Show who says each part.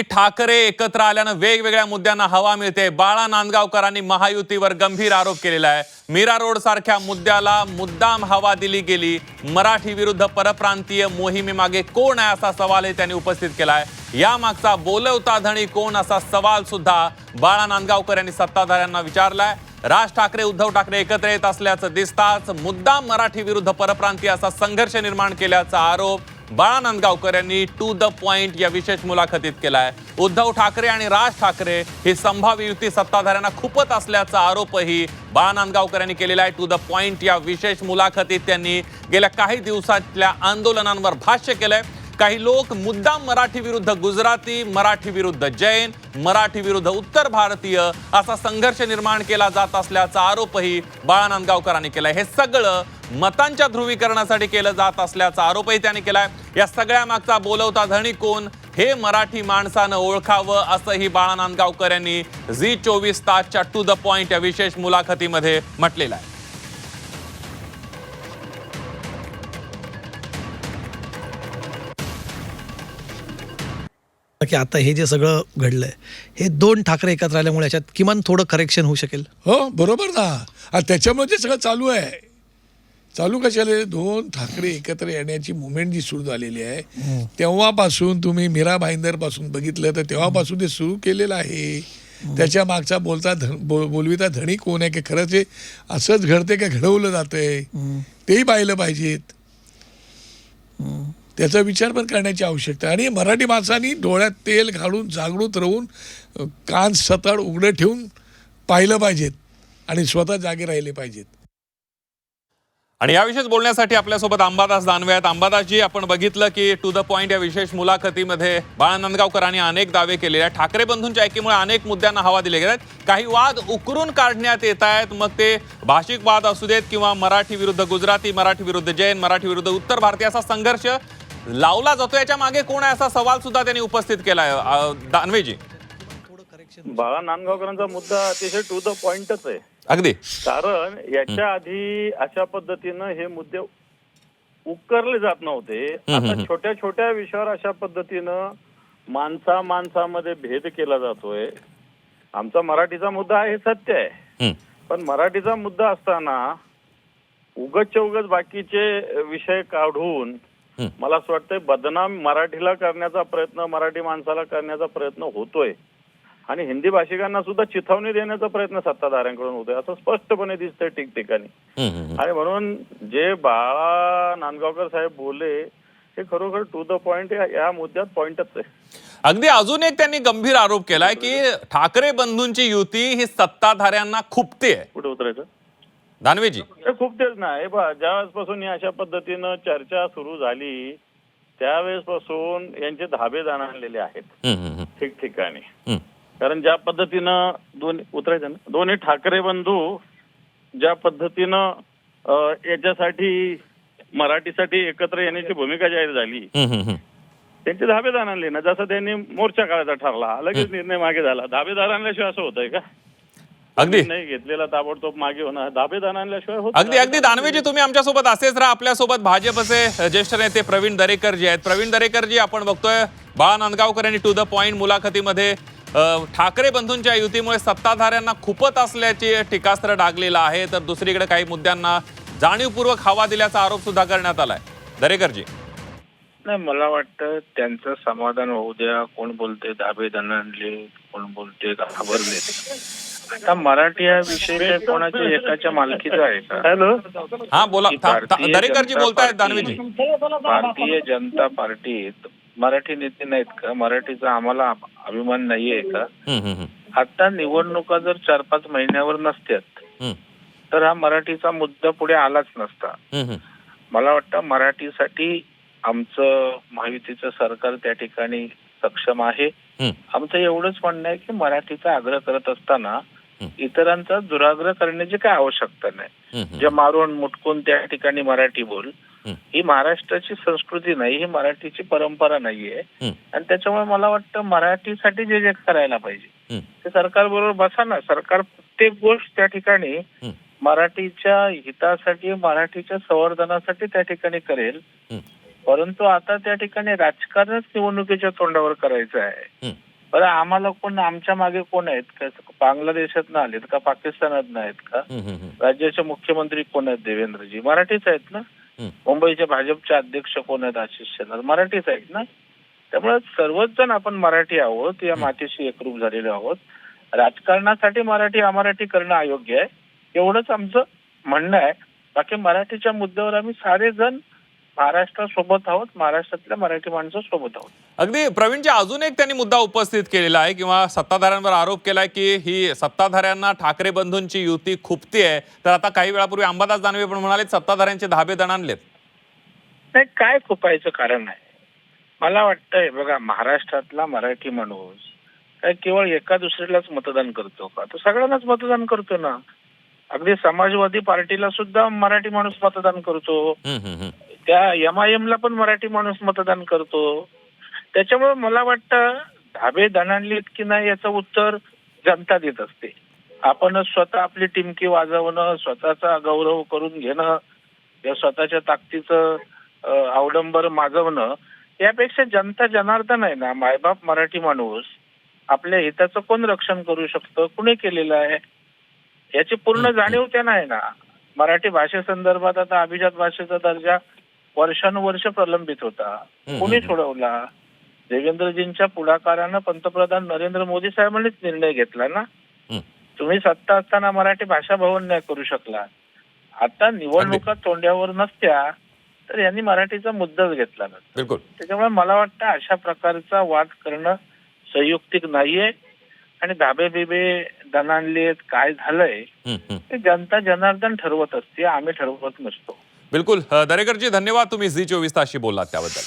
Speaker 1: ठाकरे एकत्र आल्यानं वेगवेगळ्या मुद्द्यांना हवा मिळते. बाळा नांदगावकरांनी महायुतीवर गंभीर आरोप केलेला आहे. मीरा रोड सारख्या मुद्द्याला मुद्दाम हवा दिली गेली. मराठी विरुद्ध परप्रांतीय मोहिमेमागे कोण आहे असा सवालही त्यांनी उपस्थित केला आहे. यामागचा बोलवता धणी कोण असा सवाल सुद्धा बाळा नांदगावकर यांनी सत्ताधाऱ्यांना विचारलाय. राज ठाकरे उद्धव ठाकरे एकत्र येत असल्याचं दिसताच मुद्दाम मराठी विरुद्ध परप्रांतीय असा संघर्ष निर्माण केल्याचा आरोप बाळा नांदगावकर यांनी टू द पॉइंट या विशेष मुलाखतीत केला आहे उद्धव ठाकरे आणि राज ठाकरे ही संभाव्य युती सत्ताधाऱ्यांना खूपच असल्याचा आरोपही बाळा नांदगावकर यांनी केलेला आहे. टू द पॉइंट या विशेष मुलाखतीत त्यांनी गेल्या काही दिवसातल्या आंदोलनांवर भाष्य केलंय. काही लोक मुद्दाम मराठी विरुद्ध गुजराती मराठी विरुद्ध जैन मराठी विरुद्ध उत्तर भारतीय असा संघर्ष निर्माण केला जात असल्याचा आरोपही बाळा नांदगावकरांनी केलाय. हे सगळं मतांच्या ध्रुवीकरणासाठी केलं जात असल्याचा आरोपही त्यांनी केलाय. या सगळ्या मागचा बोलवता धणी कोण? हे मराठी माणसानं ओळखावं असंही बाळा नांदगावकर यांनी झी चोवीस तासच्या टू द पॉइंट या विशेष मुलाखतीमध्ये म्हटलेलं आहे.
Speaker 2: की आता हे जे सगळं घडलंय हे दोन ठाकरे एकत्र आल्यामुळे याच्यात किमान थोडं करेक्शन होऊ शकेल?
Speaker 3: हो बरोबर ना. त्याच्यामुळे ते सगळं चालू आहे. चालू कशाला? दोन ठाकरे एकत्र येण्याची मुवमेंट जी सुरू झालेली आहे तेव्हापासून तुम्ही मीरा भाईंदरपासून बघितलं तर तेव्हापासून ते सुरू केलेलं आहे. त्याच्या मागचा बोलता धन बो- बोलविता धणी कोण आहे? की खरंच हे असंच घडते का घडवलं जातंय? तेही पाहिलं पाहिजेत. त्याचा विचार पण करण्याची आवश्यकता आणि मराठी माणसांनी डोळ्यात तेल घालून जागृत राहून कान सताड उघडं ठेवून पाहिलं पाहिजेत आणि स्वतः जागे राहिले पाहिजेत.
Speaker 1: आणि याविषयीच बोलण्यासाठी आपल्यासोबत अंबादास दानवे आहेत. अंबादासजी आपण बघितलं की टू द पॉइंट या विशेष मुलाखतीमध्ये बाळा नांदगावकरांनी अनेक दावे केलेले आहेत. ठाकरे बंधूंच्या ऐकीमुळे अनेक मुद्द्यांना हवा दिले गेले आहेत काही वाद उकरून काढण्यात येत आहेत. मग ते भाषिक वाद असू देत किंवा मराठी विरुद्ध गुजराती मराठी विरुद्ध जैन मराठी विरुद्ध उत्तर भारतीय असा संघर्ष लावला जातो याच्या मागे कोण आहे असा सवाल सुद्धा त्यांनी उपस्थित केलाय अं, दानवेजी.
Speaker 4: बाळा नांदगावकरांचा मुद्दा अतिशय टू द पॉइंटच आहे.
Speaker 1: अगदी.
Speaker 4: कारण याच्या आधी अशा पद्धतीनं हे मुद्दे उकरले जात नव्हते. आता छोट्या छोट्या विषयावर अशा पद्धतीनं माणसा माणसामध्ये भेद केला जातोय. आमचा मराठीचा मुद्दा आहे हे सत्य आहे. पण मराठीचा मुद्दा असताना उगतच्या उगच बाकीचे विषय काढून. मला असं वाटतंय बदनाम मराठीला करण्याचा प्रयत्न मराठी माणसाला करण्याचा प्रयत्न होतोय. आणि हिंदी भाषिकांना सुद्धा चिथावणी देण्याचा प्रयत्न सत्ताधाऱ्यांकडून होतोय असं स्पष्टपणे दिसतंय ठिकठिकाणी. आणि म्हणून जे बाळा नांदगावकर साहेब बोलले हे खरोखर टू द पॉइंट या मुद्द्यात पॉइंटच आहे.
Speaker 1: अगदी अजून एक त्यांनी गंभीर आरोप केलाय की ठाकरे बंधूंची युती ही सत्ताधाऱ्यांना खुपते
Speaker 4: कुठे उतरायचं?
Speaker 1: दानवेजी.
Speaker 4: खूप तेच ना हे बा ज्यावेळेसपासून अशा पद्धतीनं चर्चा सुरू झाली त्यावेळेसपासून यांचे धाबे जाणलेले आहेत. ठिकठिकाणी. कारण ज्या पद्धतीनं दोन उतरायचं ना दोन्ही ठाकरे बंधू ज्या पद्धतीनं याच्यासाठी मराठीसाठी एकत्र येण्याची भूमिका जाहीर झाली. त्यांचे धाबेदार आणले ना जसं त्यांनी मोर्चा काढायचा ठरला लगेच निर्णय मागे झाला. धाबेदार आणल्याशिवाय असं होतंय का?
Speaker 1: अगदी.
Speaker 4: निर्णय घेतलेला ताबडतोब मागे होणार. धाबेदार आणल्याशिवाय होत
Speaker 1: अगदी अगदी. दानवेजी तुम्ही आमच्यासोबत असेच राहा. आपल्यासोबत भाजपचे ज्येष्ठ नेते प्रवीण दरेकर जी आहेत. प्रवीण दरेकर जी आपण बघतोय बाळा नांदगावकर यांनी टू द पॉइंट मुलाखतीमध्ये ठाकरे बंधूंच्या युतीमुळे सत्ताधाऱ्यांना खूपत असल्याची टीकास्त्र डागलेलं आहे. तर दुसरीकडे काही मुद्द्यांना जाणीवपूर्वक हवा दिल्याचा आरोप सुद्धा करण्यात आलाय. दरेकरजी.
Speaker 5: नाही मला वाटतं त्यांचं समाधान होऊ द्या. कोण बोलते धाबे दणाणले कोण बोलते घाबरले. आता मराठी हा विषय कोणाच्या एकाच्या मालकीचा आहे का
Speaker 4: हॅलो
Speaker 1: हा बोला था- था-
Speaker 5: भारतीय
Speaker 1: दरेकरजी
Speaker 5: जनता
Speaker 1: बोलतायत
Speaker 5: पार्टी-
Speaker 1: दानवेजी
Speaker 5: भारतीय जनता पार्टीत मराठी नेते नाहीत का मराठीचा आम्हाला अभ- अभिमान नाहीये का
Speaker 1: हम्म, हम्म, हम्म.
Speaker 5: आता निवडणुका जर चार पाच महिन्यावर नसत्यात
Speaker 1: हम्म,
Speaker 5: तर हा मराठीचा मुद्दा पुढे आलाच नसता
Speaker 1: हम्म, हम्म.
Speaker 5: मला वाटतं मराठीसाठी आमचं महायुतीचं सरकार त्या ठिकाणी सक्षम आहे
Speaker 1: हम्म.
Speaker 5: आमचं एवढंच म्हणणं आहे की मराठीचा आग्रह करत असताना. इतरांचा दुराग्रह करण्याची काय आवश्यकता नाही जे मारून मुटकून त्या ठिकाणी मराठी बोल
Speaker 1: हं.
Speaker 5: महाराष्ट्राची संस्कृती नाही ही मराठीची परंपरा नाहीये आणि त्याच्यामुळे मला वाटतं मराठीसाठी जे जे करायला पाहिजे. ते सरकार बरोबर बसा ना सरकार प्रत्येक गोष्ट त्या ठिकाणी. मराठीच्या हितासाठी मराठीच्या संवर्धनासाठी त्या ठिकाणी करेल. परंतु आता त्या ठिकाणी राजकारणच निवडणुकीच्या तोंडावर करायचं आहे. बरं आम्हाला कोण आमच्या मागे कोण आहेत? का बांगलादेशात आलेत का पाकिस्तानात आहेत का. राज्याचे मुख्यमंत्री कोण आहेत देवेंद्रजी? मराठीच आहेत ना. मुंबईचे भाजपचे अध्यक्ष कोण आहेत? आशिष शेलार? मराठीच आहेत ना? त्यामुळे सर्वच जण आपण मराठी आहोत या मातीशी एकरूप झालेलो आहोत. राजकारणासाठी मराठी अमराठी करणं अयोग्य आहे. एवढंच आमचं म्हणणं आहे. बाकी मराठीच्या मुद्द्यावर आम्ही सारे जण महाराष्ट्रासोबत आहोत महाराष्ट्रातल्या मराठी माणसं सोबत आहोत.
Speaker 1: अगदी प्रवीणजी अजून एक त्यांनी मुद्दा उपस्थित केलेला आहे किंवा सत्ताधाऱ्यांवर आरोप केलाय की ही सत्ताधाऱ्यांना ठाकरे बंधूंची युती खुपती आहे. तर आता काही वेळापूर्वी अंबादास दानवे पण म्हणाले सत्ताधाऱ्यांचे धाबे दणाणलेत
Speaker 5: नाही काय खुपायचं कारण आहे? मला वाटतंय बघा महाराष्ट्रातला मराठी माणूस काय केवळ एका दुसऱ्यालाच मतदान करतो का? तो सगळ्यांनाच मतदान करतो ना. अगदी समाजवादी पार्टीला सुद्धा मराठी माणूस मतदान करतो. त्या एम आय एम ला पण मराठी माणूस मतदान करतो. त्याच्यामुळे मला वाटतं धाबे दणाणलेत की नाही याचं उत्तर जनता देत असते. आपणच स्वतः आपली टिमकी वाजवणं स्वतःचा गौरव करून घेणं या स्वतःच्या ताकदीचं अवडंबर माजवणं यापेक्षा जनता जनार्दन आहे ना मायबाप मराठी माणूस आपल्या हिताचं कोण रक्षण करू शकतं? कुणी केलेलं आहे? याची पूर्ण जाणीव त्यांना आहे ना. मराठी भाषेसंदर्भात आता अभिजात भाषेचा दर्जा वर्षानुवर्ष प्रलंबित होता. कोणी सोडवला? देवेंद्रजींच्या पुढाकारानं पंतप्रधान नरेंद्र मोदी साहेबांनीच निर्णय घेतला ना. तुम्ही सत्ता असताना मराठी भाषा भवन नाही करू शकला. आता निवडणुका तोंड्यावर नसत्या तर यांनी मराठीचा मुद्दाच घेतला ना
Speaker 1: बिलकुल.
Speaker 5: त्याच्यामुळे मला वाटतं अशा प्रकारचा वाद करणं संयुक्तिक नाहीये. आणि धाबे बिबे दणाणलेत काय झालंय. ते जनता जनार्दन ठरवत असते आम्ही ठरवत नसतो.
Speaker 1: बिलकुल दरेकर दरेकरजी धन्यवाद तुम्ही झी चोवीस तासशी बोललात त्याबद्दल.